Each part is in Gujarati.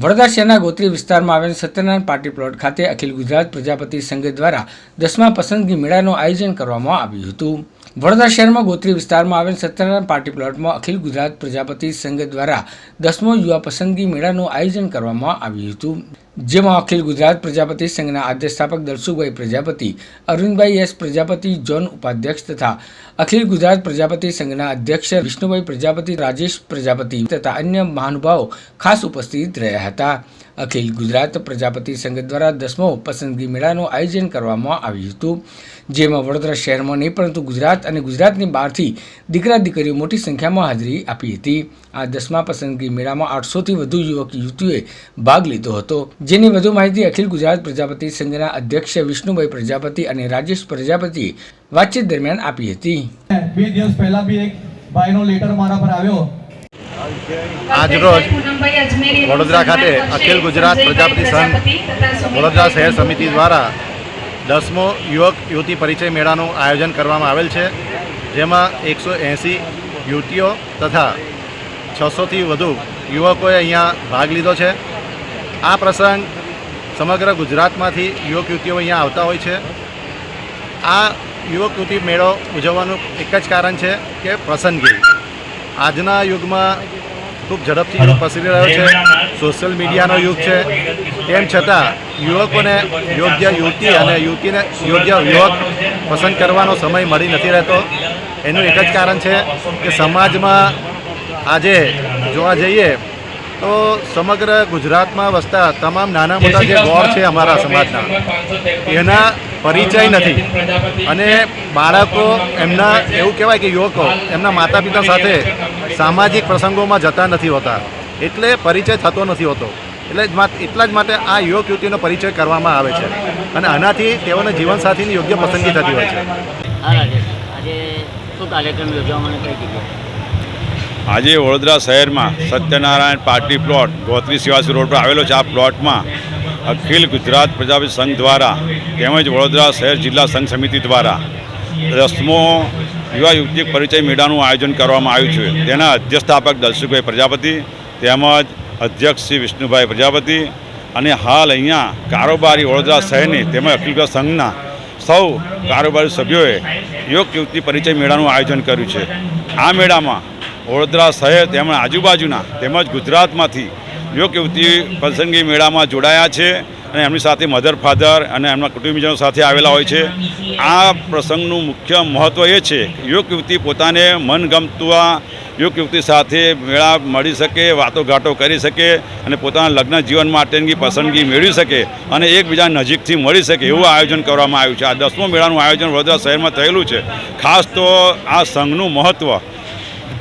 વડોદરા શહેરના ગોત્રી વિસ્તારમાં આવેલ સત્યનારાયણ પાર્ટી પ્લોટ ખાતે અખિલ ગુજરાત પ્રજાપતિ સંઘ દ્વારા દસમા પસંદગી મેળાનું આયોજન કરવામાં આવ્યું હતું. વડોદરા શહેરમાં ગોત્રી વિસ્તારમાં આવેલ સત્યનારાયણ પાર્ટી પ્લોટમાં અખિલ ગુજરાત પ્રજાપતિ સંઘ દ્વારા દસમો યુવા પસંદગી મેળાનું આયોજન કરવામાં આવ્યું હતું. જેમાં અખિલ ગુજરાત પ્રજાપતિ સંઘના આદ્ય દલસુભાઈ પ્રજાપતિ, અરવિંદભાઈ એસ પ્રજાપતિ, જોન ઉપાધ્યક્ષ તથા અખિલ ગુજરાત પ્રજાપતિ સંઘના અધ્યક્ષ વિષ્ણુભાઈ પ્રજાપતિ, રાજેશ પ્રજાપતિ તથા અન્ય મહાનુભાવો ખાસ ઉપસ્થિત રહ્યા હતા. અખિલ ગુજરાત પ્રજાપતિ સંઘ દ્વારા દસમો પસંદગી મેળાનું આયોજન કરવામાં આવ્યું હતું. જેમાં વડોદરા શહેરમાં નહીં, પરંતુ ગુજરાત અને ગુજરાતની બહારથી દીકરા દીકરીઓ મોટી સંખ્યામાં હાજરી આપી હતી. આ દસમા પસંદગી મેળામાં આઠસોથી વધુ યુવક યુવતીઓએ ભાગ લીધો હતો. જેની વધુ માહિતી અખિલ ગુજરાત પ્રજાપતિ સંઘના અધ્યક્ષ વિષ્ણુભાઈ પ્રજાપતિ અને રાજેશ પ્રજાપતિ વાતચીત દરમિયાન આપી હતી. બે દિવસ પહેલા બી એક ભાઈનો લેટર મારા પર આવ્યો. આજરોજ વડોદરા ખાતે અખિલ ગુજરાત પ્રજાપતિ સંઘ વડોદરા શહેર સમિતિ દ્વારા દસમો યુવક યુવતી પરિચય મેળાનું આયોજન કરવામાં આવેલ છે જેમાં એકસો એંસી યુવતીઓ તથા છસોથી વધુ યુવકોએ અહીંયા ભાગ લીધો છે. આ પ્રસંગ સમગ્ર ગુજરાતમાંથી યુવક યુવતીઓ અહીંયા આવતા હોય છે. આ યુવક યુવતી મેળો ઉજવવાનું એક જ કારણ છે કે પસંદગી આજના યુગમાં ખૂબ ઝડપથી પસરી રહ્યો છે. સોશિયલ મીડિયાનો યુગ છે. તેમ છતાં યુવકોને યોગ્ય યુવતી અને યુવતીને યોગ્ય યુવક પસંદ કરવાનો સમય મળી નથી રહેતો. એનું એક જ કારણ છે કે સમાજમાં આજે જોવા જઈએ તો સમગ્ર ગુજરાતમાં વસતા તમામ નાના મોટા જે ગોળ છે અમારા સમાજના, એના પરિચય નથી. અને બાળકો એમના એવું કહેવાય કે યુવકો એમના માતા પિતા સાથે સામાજિક પ્રસંગોમાં જતા નથી હોતા. એટલે પરિચય થતો નથી હોતો. એટલે એટલા જ માટે આ યુવક યુવતીનો પરિચય કરવામાં આવે છે. અને આનાથી તેઓને જીવનસાથીની યોગ્ય પસંદગી થતી હોય છે. આજે શું કાર્યક્રમ યોજવા મને કહી જગ્યાએ? આજે વડોદરા શહેરમાં Satyanarayan party plot Gotri Shivasi road પર આવેલો છે. આ પ્લોટમાં અખિલ ગુજરાત પ્રજાપતિ સંઘ દ્વારા તેમજ વડોદરા શહેર જિલ્લા સંઘ સમિતિ દ્વારા રસમો યુવા યુવતી પરિચય મેળાનું આયોજન કરવામાં આવ્યું છે. તેના અધ્યક્ષતાપક દલસુખભાઈ પ્રજાપતિ તેમજ અધ્યક્ષ શ્રી વિષ્ણુભાઈ પ્રજાપતિ અને હાલ અહીંયા કારોબારી વડોદરા શહેરની તેમજ અખિલ ગુજરાત સંઘના સૌ કારોબારી સભ્યોએ યુવક યુવતી પરિચય મેળાનું આયોજન કર્યું છે. આ મેળામાં વડોદરા શહેર તેમજ આજુબાજુના તેમજ ગુજરાતમાંથી યોગ યુવતી પસંદગી મેળામાં જોડાયા છે અને એમની સાથે મધર ફાધર અને એમના કુટુંબીજનો સાથે આવેલા હોય છે. આ પ્રસંગનું મુખ્ય મહત્ત્વ એ છે યોગ યુવતી પોતાને મનગમતું યોગ યુવતી સાથે મેળા મળી શકે, વાતો ઘાટો કરી શકે અને પોતાના લગ્ન જીવન માટેની પસંદગી મેળવી શકે અને એકબીજા નજીકથી મળી શકે એવું આયોજન કરવામાં આવ્યું છે. આ દસમું મેળાનું આયોજન વડોદરા શહેરમાં થયેલું છે. ખાસ તો આ સંઘનું મહત્ત્વ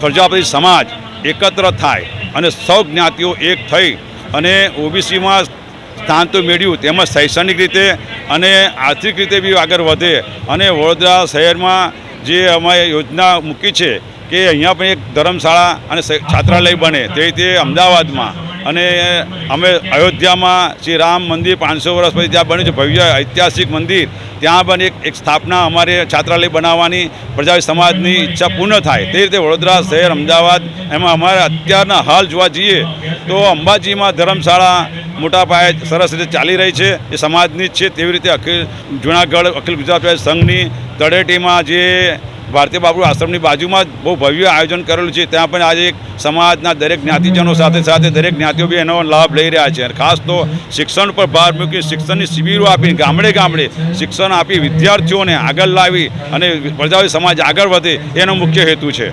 પ્રજાપતિ સમાજ એકત્ર થાય અને સૌ જ્ઞાતિઓ એક થઈ અને ઓબીસીમાં સ્થાન તો મેળવ્યું, તેમજ શૈક્ષણિક રીતે અને આર્થિક રીતે બી આગળ વધે અને વડોદરા શહેરમાં જે અમે યોજના મૂકી છે કે અહીંયા પણ એક ધર્મશાળા અને છાત્રાલય બને. તે રીતે અમદાવાદમાં અને અમે અયોધ્યામાં શ્રી રામ મંદિર પાંચસો વર્ષ પછી ત્યાં બન્યું છે. ભવ્ય ઐતિહાસિક મંદિર. ત્યાં પણ એક એક સ્થાપના અમારે છાત્રાલય બનાવવાની પ્રજાવી સમાજની ઈચ્છા પૂર્ણ થાય. તે રીતે વડોદરા શહેર, અમદાવાદ, એમાં અમારે અત્યારના હાલ જોવા જઈએ તો અંબાજીમાં ધર્મશાળા મોટા પાયે સરસ રીતે ચાલી રહી છે. એ સમાજની જ છે. તેવી રીતે અખિલ જુનાગઢ, અખિલ ગુજરાત સંઘની તળેટીમાં જે ભારતીય બાબુ આશ્રમની બાજુમાં બહુ ભવ્ય આયોજન કરેલું છે. ત્યાં પણ આજે સમાજના દરેક જ્ઞાતિજનો સાથે સાથે દરેક જ્ઞાતિઓ બી એનો લાભ લઈ રહ્યા છે. ખાસ તો શિક્ષણ પર ભાર મૂકી શિક્ષણની શિબિરો આપી ગામડે ગામડે શિક્ષણ આપી વિદ્યાર્થીઓને આગળ લાવી અને પ્રજાવી સમાજ આગળ વધે એનો મુખ્ય હેતુ છે.